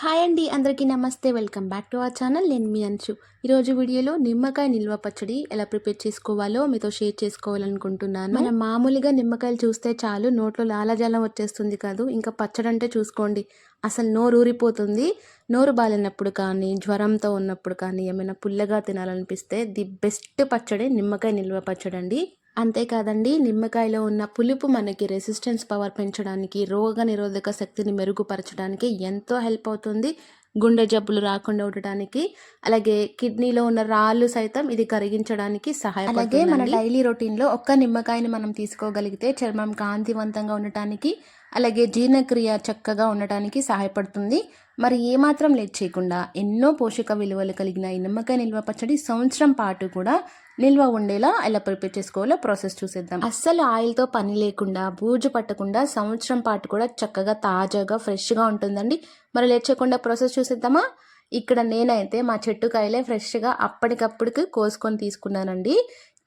Hi అండి అందరికీ నమస్తే. Welcome back to our channel. నేను మీ అంచు ఈరోజు వీడియోలో నిమ్మకాయ నిల్వ పచ్చడి ఎలా ప్రిపేర్ చేసుకోవాలో మీతో షేర్ చేసుకోవాలనుకుంటున్నాను. మనం మామూలుగా నిమ్మకాయలు చూస్తే చాలు నోట్లో లాలజాలం వచ్చేస్తుంది కాదు ఇంకా పచ్చడి అంటే చూసుకోండి. అసలు నోరు ఊరిపోతుంది. నోరు బాలినప్పుడు కానీ జ్వరంతో ఉన్నప్పుడు కానీ ఏమైనా పుల్లగా తినాలనిపిస్తే ది బెస్ట్ పచ్చడి నిమ్మకాయ నిల్వ పచ్చడి అండి అంతేకాదండి నిమ్మకాయలో ఉన్న పులుపు మనకి రెసిస్టెన్స్ పవర్ పెంచడానికి రోగ నిరోధక శక్తిని మెరుగుపరచడానికి ఎంతో హెల్ప్ అవుతుంది. గుండె జబ్బులు రాకుండా ఉండటానికి అలాగే కిడ్నీలో ఉన్న రాళ్ళు సైతం ఇది కరిగించడానికి సహాయం అలాగే మన డైలీ రొటీన్లో ఒక్క నిమ్మకాయని మనం తీసుకోగలిగితే చర్మం కాంతివంతంగా ఉండటానికి అలాగే జీర్ణక్రియ చక్కగా ఉండటానికి సహాయపడుతుంది. మరి ఏమాత్రం లేట్ చేయకుండా ఎన్నో పోషక విలువలు కలిగిన ఈ నిమ్మకాయ నిల్వ పచ్చడి సంవత్సరం పాటు కూడా నిల్వ ఉండేలా ఎలా ప్రిపేర్ చేసుకోవాలో ప్రాసెస్ చూసేద్దాం. అస్సలు ఆయిల్తో పని లేకుండా బూజు పట్టకుండా సంవత్సరం పాటు కూడా చక్కగా తాజాగా ఫ్రెష్గా ఉంటుందండి. మరి లేట్ చేయకుండా ప్రాసెస్ చూసేద్దామా? ఇక్కడ నేనైతే మా చెట్టుకాయలే ఫ్రెష్గా అప్పటికప్పటికి కోసుకొని తీసుకున్నానండి.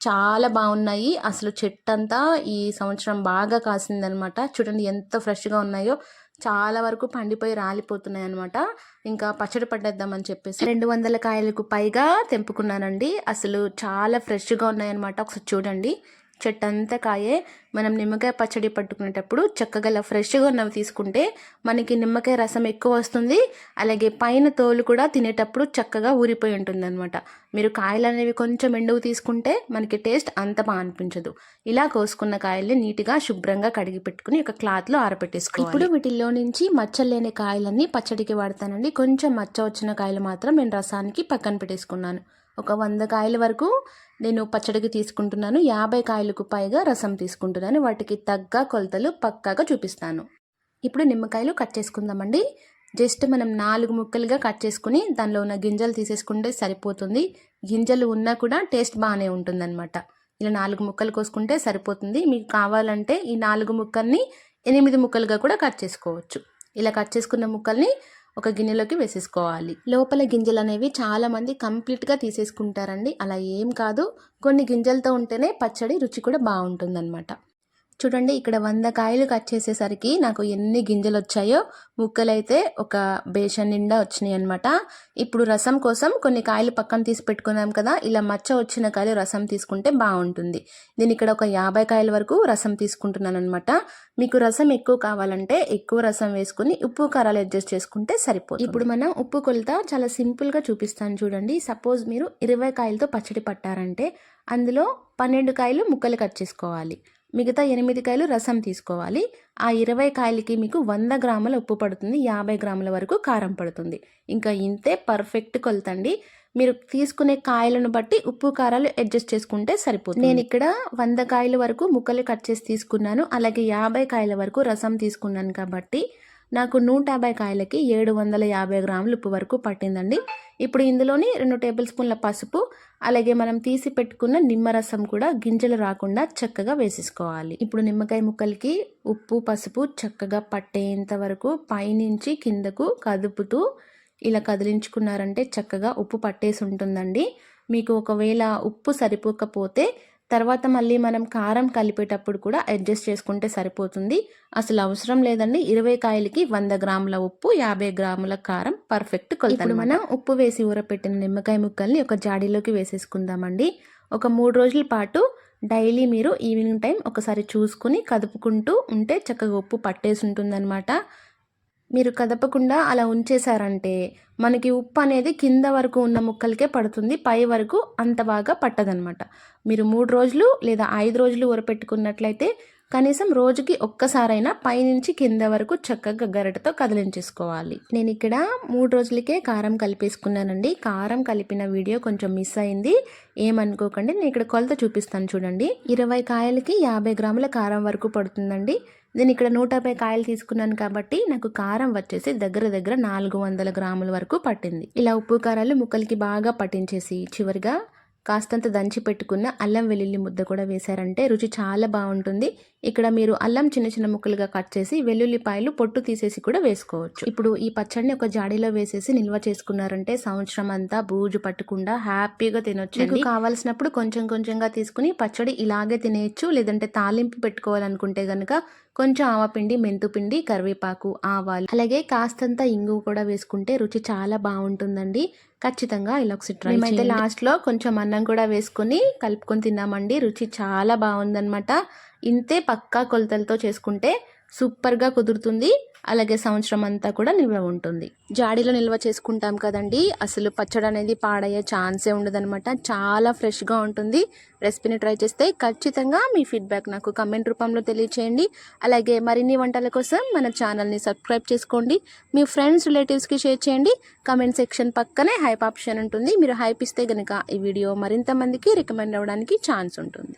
చాలా బాగున్నాయి. అసలు చెట్టు అంతా ఈ సంవత్సరం బాగా కాసిందనమాట. చూడండి ఎంత ఫ్రెష్గా ఉన్నాయో. చాలా వరకు పండిపోయి రాలిపోతున్నాయి అనమాట ఇంకా పచ్చడి పట్టేద్దామని చెప్పేసి రెండు వందల కాయలకు పైగా తెంపుకున్నానండి. అసలు చాలా ఫ్రెష్గా ఉన్నాయన్నమాట ఒకసారి చూడండి. చెట్టు అంతా కాయే మనం నిమ్మకాయ పచ్చడి పట్టుకునేటప్పుడు చక్కగా ఫ్రెష్గా ఉన్నవి తీసుకుంటే మనకి నిమ్మకాయ రసం ఎక్కువ వస్తుంది. అలాగే పైన తోలు కూడా తినేటప్పుడు చక్కగా ఊరిపోయి ఉంటుంది అనమాట మీరు కాయలు అనేవి కొంచెం ఎండువు తీసుకుంటే మనకి టేస్ట్ అంత బాగా అనిపించదు. ఇలా కోసుకున్న కాయల్ని నీట్గా శుభ్రంగా కడిగి పెట్టుకుని ఒక క్లాత్లో ఆరపెట్టేసుకోవాలి. ఇప్పుడు వీటిల్లో నుంచి మచ్చలు లేని కాయలన్నీ పచ్చడికి వాడతానండి. కొంచెం మచ్చ వచ్చిన కాయలు మాత్రం నేను రసానికి పక్కన పెట్టేసుకున్నాను. ఒక వంద కాయల వరకు నేను పచ్చడికి తీసుకుంటున్నాను. యాభై కాయలకు పైగా రసం తీసుకుంటున్నాను. వాటికి తగ్గ కొలతలు పక్కాగా చూపిస్తాను. ఇప్పుడు నిమ్మకాయలు కట్ చేసుకుందామండి. జస్ట్ మనం నాలుగు ముక్కలుగా కట్ చేసుకుని దానిలో ఉన్న గింజలు తీసేసుకుంటే సరిపోతుంది. గింజలు ఉన్నా కూడా టేస్ట్ బాగానే ఉంటుందన్నమాట. ఇలా నాలుగు ముక్కలు కోసుకుంటే సరిపోతుంది. మీకు కావాలంటే ఈ నాలుగు ముక్కల్ని ఎనిమిది ముక్కలుగా కూడా కట్ చేసుకోవచ్చు. ఇలా కట్ చేసుకున్న ముక్కల్ని ఒక గిన్నెలోకి వేసేసుకోవాలి. లోపల గింజలు అనేవి చాలామంది కంప్లీట్గా తీసేసుకుంటారండి. అలా ఏం కాదు. కొన్ని గింజలతో ఉంటేనే పచ్చడి రుచి కూడా బాగుంటుందన్నమాట. చూడండి ఇక్కడ వంద కాయలు కట్ చేసేసరికి నాకు ఎన్ని గింజలు వచ్చాయో ముక్కలైతే ఒక బేషన్ నిండా వచ్చినాయి అనమాట ఇప్పుడు రసం కోసం కొన్ని కాయలు పక్కన తీసి పెట్టుకున్నాం కదా ఇలా మచ్చ వచ్చిన కాయలు రసం తీసుకుంటే బాగుంటుంది. నేను ఇక్కడ ఒక యాభై కాయల వరకు రసం తీసుకుంటున్నాను అనమాట మీకు రసం ఎక్కువ కావాలంటే ఎక్కువ రసం వేసుకుని ఉప్పు కారాలు అడ్జస్ట్ చేసుకుంటే సరిపోతుంది. ఇప్పుడు మనం ఉప్పు కొలత చాలా సింపుల్గా చూపిస్తాను చూడండి. సపోజ్ మీరు ఇరవై కాయలతో పచ్చడి పట్టారంటే అందులో పన్నెండు కాయలు ముక్కలు కట్ చేసుకోవాలి. మిగతా ఎనిమిది కాయలు రసం తీసుకోవాలి. ఆ ఇరవై కాయలకి మీకు వంద గ్రాముల ఉప్పు పడుతుంది. యాభై గ్రాముల వరకు కారం పడుతుంది. ఇంకా ఇంతే పర్ఫెక్ట్ కొలతండి. మీరు తీసుకునే కాయలను బట్టి ఉప్పు కారాలు అడ్జస్ట్ చేసుకుంటే సరిపోతుంది. నేను ఇక్కడ వంద కాయల వరకు ముక్కలు కట్ చేసి తీసుకున్నాను. అలాగే యాభై కాయల వరకు రసం తీసుకున్నాను కాబట్టి నాకు నూట యాభై కాయలకి ఏడు వందల యాభై గ్రాములు ఉప్పు వరకు పట్టిందండి. ఇప్పుడు ఇందులోని రెండు టేబుల్ స్పూన్ల పసుపు అలాగే మనం తీసి పెట్టుకున్న నిమ్మరసం కూడా గింజలు రాకుండా చక్కగా వేసేసుకోవాలి. ఇప్పుడు నిమ్మకాయ ముక్కలకి ఉప్పు పసుపు చక్కగా పట్టేంత వరకు పైనుంచి కిందకు కదుపుతూ ఇలా కదిలించుకున్నారంటే చక్కగా ఉప్పు పట్టేసి ఉంటుందండి. మీకు ఒకవేళ ఉప్పు సరిపోకపోతే తర్వాత మళ్ళీ మనం కారం కలిపేటప్పుడు కూడా అడ్జస్ట్ చేసుకుంటే సరిపోతుంది. అసలు అవసరం లేదండి. ఇరవై కాయలకి వంద గ్రాముల ఉప్పు యాభై గ్రాముల కారం పర్ఫెక్ట్ కొలతలు మనం ఉప్పు వేసి ఊరపెట్టిన నిమ్మకాయ ముక్కల్ని ఒక జాడీలోకి వేసేసుకుందామండి. ఒక మూడు రోజుల పాటు డైలీ మీరు ఈవినింగ్ టైం ఒకసారి చూసుకుని కదుపుకుంటూ ఉంటే చక్కగా ఉప్పు పట్టేసి ఉంటుందన్నమాట. మీరు కదపకుండా అలా ఉంచేశారంటే మనకి ఉప్పు అనేది కింద వరకు ఉన్న ముక్కలకే పడుతుంది పై వరకు అంత బాగా పట్టదనమాట మీరు మూడు రోజులు లేదా ఐదు రోజులు ఊరపెట్టుకున్నట్లయితే కనీసం రోజుకి ఒక్కసారైనా పైనుంచి కింద వరకు చక్కగా గరిటతో కదిలించేసుకోవాలి. నేను ఇక్కడ మూడు రోజులకే కారం కలిపేసుకున్నానండి. కారం కలిపిన వీడియో కొంచెం మిస్ అయింది. ఏమనుకోకండి నేను ఇక్కడ కొలత చూపిస్తాను చూడండి. ఇరవై కాయలకి యాభై గ్రాముల కారం వరకు పడుతుందండి. నేను ఇక్కడ నూట యాభై కాయలు తీసుకున్నాను కాబట్టి నాకు కారం వచ్చేసి దగ్గర దగ్గర నాలుగు వందల గ్రాముల వరకు పట్టింది. ఇలా ఉప్పు కారాలు ముక్కలకి బాగా పట్టించేసి చివరిగా కాస్తంత దంచి పెట్టుకున్న అల్లం వెల్లుల్లి ముద్ద కూడా వేశారంటే రుచి చాలా బాగుంటుంది. ఇక్కడ మీరు అల్లం చిన్న చిన్న ముక్కలుగా కట్ చేసి వెల్లుల్లిపాయలు పొట్టు తీసేసి కూడా వేసుకోవచ్చు. ఇప్పుడు ఈ పచ్చడిని ఒక జాడీలో వేసేసి నిల్వ చేసుకున్నారంటే సంవత్సరం అంతా బూజు పట్టకుండా హ్యాపీగా తినొచ్చు మీకు కావాల్సినప్పుడు కొంచెం కొంచెంగా తీసుకుని పచ్చడి ఇలాగే తినేయచ్చు లేదంటే తాలింపు పెట్టుకోవాలనుకుంటే కనుక కొంచెం ఆవపిండి మెంతుపిండి కరివేపాకు ఆవాలు అలాగే కాస్తంత ఇంగు కూడా వేసుకుంటే రుచి చాలా బాగుంటుందండి. ఖచ్చితంగా ఇలా ఒకసారి ట్రై అయితే లాస్ట్లో కొంచెం అన్నం కూడా వేసుకొని కలుపుకొని తిన్నామండి. రుచి చాలా బాగుందన్నమాట. ఇంతే పక్కా కొలతలతో చేసుకుంటే సూపర్గా కుదురుతుంది. అలాగే సంవత్సరం అంతా కూడా నిల్వ ఉంటుంది. జాడీలో నిల్వ చేసుకుంటాం కదండి. అసలు పచ్చడి అనేది పాడయ్యే ఛాన్సే ఉండదనమాట చాలా ఫ్రెష్గా ఉంటుంది. రెసిపీని ట్రై చేస్తే ఖచ్చితంగా మీ ఫీడ్బ్యాక్ నాకు కమెంట్ రూపంలో తెలియచేయండి. అలాగే మరిన్ని వంటల కోసం మన ఛానల్ని సబ్స్క్రైబ్ చేసుకోండి. మీ ఫ్రెండ్స్ రిలేటివ్స్కి షేర్ చేయండి. కమెంట్ సెక్షన్ పక్కనే హైప్ ఆప్షన్ ఉంటుంది. మీరు హైప్ ఇస్తే కనుక ఈ వీడియో మరింత మందికి రికమెండ్ అవ్వడానికి ఛాన్స్ ఉంటుంది.